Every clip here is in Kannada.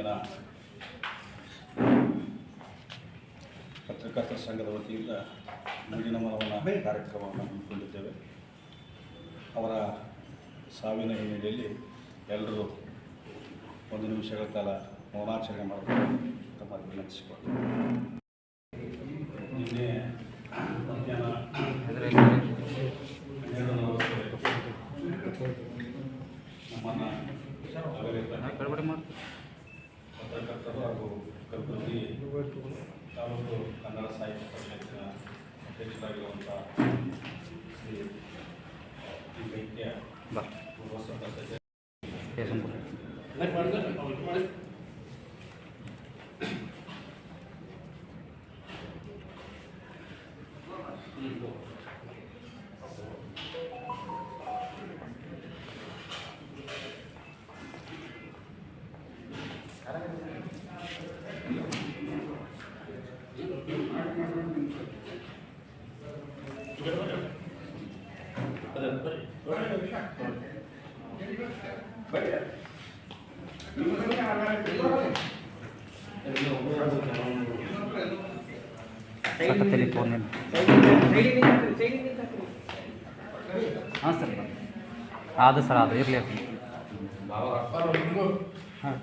ಇಂದಿನ ಪತ್ರಕರ್ತರ ಸಂಘದ ವತಿಯಿಂದ ನುಡಿನ ಮನವನ್ನು ಕಾರ್ಯಕ್ರಮವನ್ನು ಹಮ್ಮಿಕೊಂಡಿದ್ದೇವೆ. ಅವರ ಸಾವಿನ ಹಿನ್ನೆಲೆಯಲ್ಲಿ ಎಲ್ಲರೂ ಒಂದು ನಿಮಿಷಗಳ ಕಾಲ ಮೌನಾಚರಣೆ ಮಾಡಬೇಕು ತಮ್ಮ ವಿನಂತಿಸಿಕೊಂಡು ನಿನ್ನೆ ಮಧ್ಯಾಹ್ನ ನಮ್ಮನ್ನು ನಮ್ಮನ್ನು ಅಗಲಿದ ಪತ್ರಕರ್ತರು ಹಾಗೂ ಕಲಬುರಗಿ ತಾಲೂಕು ಕನ್ನಡ ಸಾಹಿತ್ಯ ಪರಿಷತ್ತಿನ ಅಧ್ಯಕ್ಷರಾಗಿರುವಂಥ ಶ್ರೀ ಟಿ ವೈದ್ಯ ಪೂರ್ವಸಭಾ ಸದಸ್ಯ ಫೋನ್ ಹಾಂ ಸರ್. ಅದು ಸರ್ ಅದು ಇರಲಿ. ಹಾಂ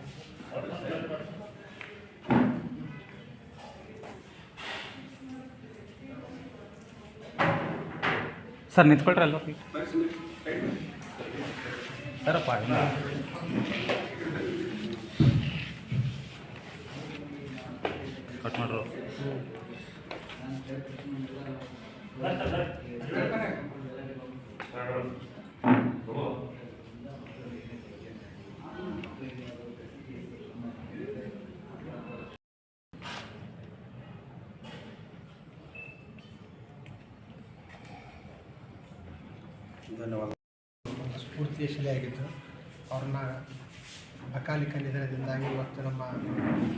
ಸರ್ ನಿಂತ್ಕೊಳ್ರಲ್ಲ ಸರಪ್ಪ ಧನ್ಯವಾದ. ಸ್ಫೂರ್ತಿಯ ಶಿಲೆಯಾಗಿದ್ದು ಅವ್ರನ್ನ ಅಕಾಲಿಕ ನಿಧನದಿಂದಾಗಿ ಇವತ್ತು ನಮ್ಮ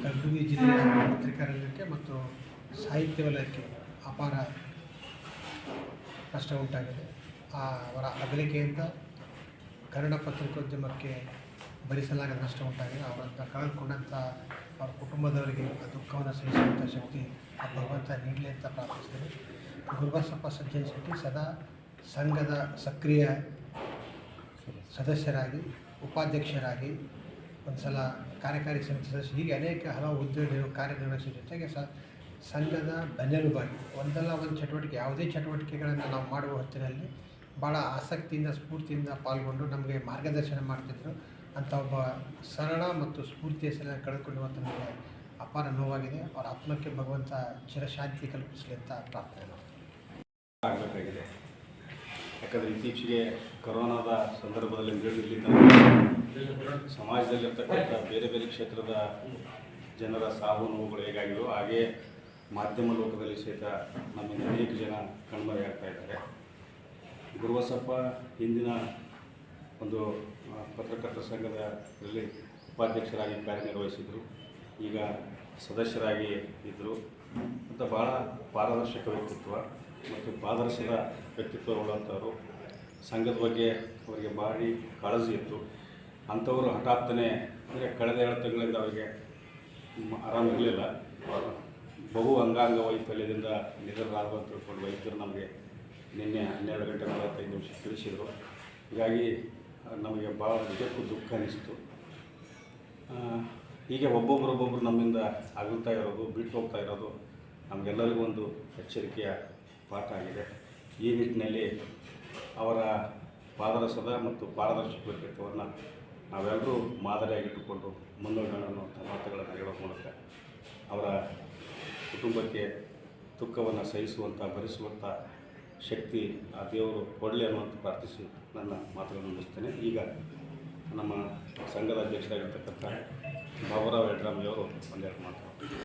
ಕಲಬುರಗಿ ಜಿಲ್ಲೆಯ ಪತ್ರಿಕಾರಂಗಕ್ಕೆ ಮತ್ತು ಸಾಹಿತ್ಯ ವಲಯಕ್ಕೆ ಅಪಾರ ನಷ್ಟ ಉಂಟಾಗಿದೆ. ಆ ಅವರ ಅಗಲಿಕೆಯಿಂದ ಕನ್ನಡ ಪತ್ರಿಕೋದ್ಯಮಕ್ಕೆ ಭರಿಸಲಾಗದ ನಷ್ಟ ಉಂಟಾಗಿದೆ. ಅವರನ್ನು ಕಳೆದುಕೊಂಡಂಥ ಅವ್ರ ಕುಟುಂಬದವರಿಗೆ ಆ ದುಃಖವನ್ನು ಸಹಿಸುವಂಥ ಶಕ್ತಿ ಆ ಭಗವಂತ ನೀಡಲಿ ಅಂತ ಪ್ರಾರ್ಥಿಸ್ತೇನೆ. ಗುರುಬಸಪ್ಪ ಸಜ್ಜನ್ ಶೆಟ್ಟಿ ಸದಾ ಸಂಘದ ಸಕ್ರಿಯ ಸದಸ್ಯರಾಗಿ, ಉಪಾಧ್ಯಕ್ಷರಾಗಿ ಒಂದು ಸಲ ಕಾರ್ಯಕಾರಿ ಸಮಿತಿ ಸದಸ್ಯ ಹೀಗೆ ಅನೇಕ ಹಲವು ಹುದ್ದೆಗಳು ಕಾರ್ಯನಿರ್ವಹಿಸಿದ ಕಾರ್ಯನಿರ್ವಹಿಸೋ ಜೊತೆಗೆ ಸ, ಸಂಘದ ಬೆನ್ನೆಲುಬಾಗಿ ಒಂದಲ್ಲ ಒಂದು ಚಟುವಟಿಕೆ, ಯಾವುದೇ ಚಟುವಟಿಕೆಗಳನ್ನು ನಾವು ಮಾಡುವ ಹೊತ್ತಿನಲ್ಲಿ ಭಾಳ ಆಸಕ್ತಿಯಿಂದ, ಸ್ಫೂರ್ತಿಯಿಂದ ಪಾಲ್ಗೊಂಡು ನಮಗೆ ಮಾರ್ಗದರ್ಶನ ಮಾಡ್ತಿದ್ದರು ಅಂಥ ಒಬ್ಬ ಸರಳ ಮತ್ತು ಸ್ಫೂರ್ತಿ ಹೆಸರನ್ನು ಕಳೆದುಕೊಳ್ಳುವಂಥ ನಮಗೆ ಅಪಾರ ನೋವಾಗಿದೆ. ಅವರ ಆತ್ಮಕ್ಕೆ ಭಗವಂತ ಚಿರಶಾಂತಿ ಕಲ್ಪಿಸಲಿ ಅಂತ ಪ್ರಾರ್ಥನೆ ಮಾಡ್ತೀನಿ. ಯಾಕಂದರೆ ಇತ್ತೀಚೆಗೆ ಕೊರೋನಾದ ಸಂದರ್ಭದಲ್ಲಿ ಇಲ್ಲಿ ಸಮಾಜದಲ್ಲಿರ್ತಕ್ಕಂಥ ಬೇರೆ ಬೇರೆ ಕ್ಷೇತ್ರದ ಜನರ ಸಾವು ನೋವುಗಳು ಹೇಗಾಗಿವೆ ಹಾಗೇ ಮಾಧ್ಯಮ ಲೋಕದಲ್ಲಿ ಸಹಿತ ನಮ್ಮಿಂದ ಅನೇಕ ಜನ ಕಣ್ಮರೆಯಾಗ್ತಾ ಇದ್ದಾರೆ. ಗುರುವಸಪ್ಪ ಹಿಂದಿನ ಒಂದು ಪತ್ರಕರ್ತ ಪತ್ರಕರ್ತರ ಸಂಘದಲ್ಲಿ ಉಪಾಧ್ಯಕ್ಷರಾಗಿ ಕಾರ್ಯನಿರ್ವಹಿಸಿದರು. ಈಗ ಸದಸ್ಯರಾಗಿ ಇದ್ದರು ಮತ್ತು ಭಾಳ ಪಾರದರ್ಶಕ ವ್ಯಕ್ತಿತ್ವ. ಮತ್ತು ಪಾದರ್ಶದ ವ್ಯಕ್ತಿತ್ವ ಉಳ್ಳಂಥವರು ಸಂಘದ ಬಗ್ಗೆ ಅವರಿಗೆ ಭಾರಿ ಕಾಳಜಿ ಇತ್ತು. ಅಂಥವರು ಹಠಾತ್ತನೆ, ಅಂದರೆ ಕಳೆದ ಎರಡು ತಿಂಗಳಿಂದ ಅವರಿಗೆ ಆರಾಮಿರಲಿಲ್ಲ ಬಹು ಅಂಗಾಂಗ ವೈಫಲ್ಯದಿಂದ ನಿಧನರಾದರು ಅಂತ ತಿಳ್ಕೊಂಡು ವೈದ್ಯರು ನಮಗೆ ನಿನ್ನೆ ಹನ್ನೆರಡು ಗಂಟೆ ನಲವತ್ತೈದು ನಿಮಿಷ ತಿಳಿಸಿದರು. ಹೀಗಾಗಿ ನಮಗೆ ಭಾಳ ನಿಜಕ್ಕೂ ದುಃಖ ಅನಿಸ್ತು. ಹೀಗೆ ಒಬ್ಬೊಬ್ಬರೊಬ್ಬೊಬ್ಬರು ನಮ್ಮಿಂದ ಆಗುತ್ತಾ ಇರೋದು, ಬಿಟ್ಟು ಹೋಗ್ತಾ ಇರೋದು ನಮಗೆಲ್ಲರಿಗೂ ಒಂದು ಎಚ್ಚರಿಕೆಯ ಪಾಠ ಆಗಿದೆ ಈ ನಿಟ್ಟಿನಲ್ಲಿ ಅವರ ಪಾದರಸದ ಮತ್ತು ಪಾರದರ್ಶಕ ವ್ಯಕ್ತಿತ್ವವನ್ನು ನಾವೆಲ್ಲರೂ ಮಾದರಿಯಾಗಿಟ್ಟುಕೊಂಡು ಮುನ್ನೋಡೋಣ ಅನ್ನುವಂಥ ಮಾತುಗಳನ್ನು ಹೇಳೋ ಮೂಲಕ ಅವರ ಕುಟುಂಬಕ್ಕೆ ದುಃಖವನ್ನು ಸಹಿಸುವಂಥ ಭರಿಸುವಂಥ ಶಕ್ತಿ ಆ ದೇವರು ಕೊಡಲಿ ಅನ್ನುವಂಥ ಪ್ರಾರ್ಥಿಸಿ ನನ್ನ ಮಾತುಗಳನ್ನು ಮುಗಿಸ್ತೇನೆ. ಈಗ ನಮ್ಮ ಸಂಘದ ಅಧ್ಯಕ್ಷರಾಗಿರ್ತಕ್ಕಂಥ ಬಾಬುರಾವ್ ಯಡ್ರಾಮಿಯವರು ಒಂದೆರಡು ಮಾತು.